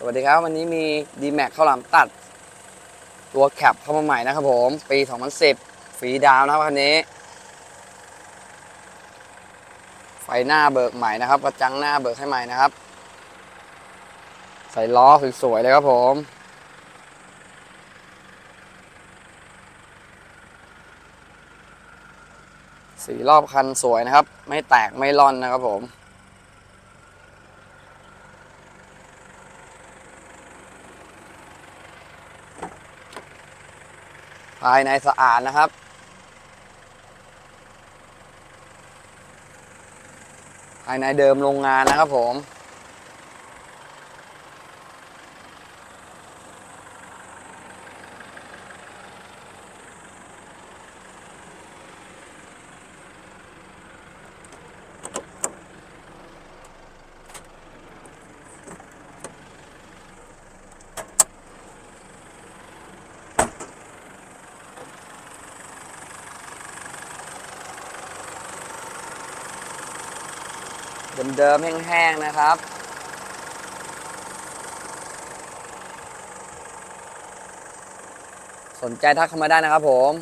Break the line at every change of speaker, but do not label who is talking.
สวัสดีครับ วันนี้มี d m a x ข้าวหลามตัด ตัวแคปเข้ามาใหม่นะครับผม ปี 2010ฟรีดาวน์นะครับคันนี้ ไฟหน้าเบิกใหม่นะครับ กระจังหน้าเบิกให้ใหม่นะครับ ใส่ล้อสวยๆเลยครับผมสีรอบคันสวยนะครับ ไม่แตกไม่ร่อนนะครับผม ภายในสะอาดนะครับ ภายในเดิมโรงงานนะครับผม เดิมๆแห้งๆนะครับ สนใจทักเข้ามาได้นะครับผม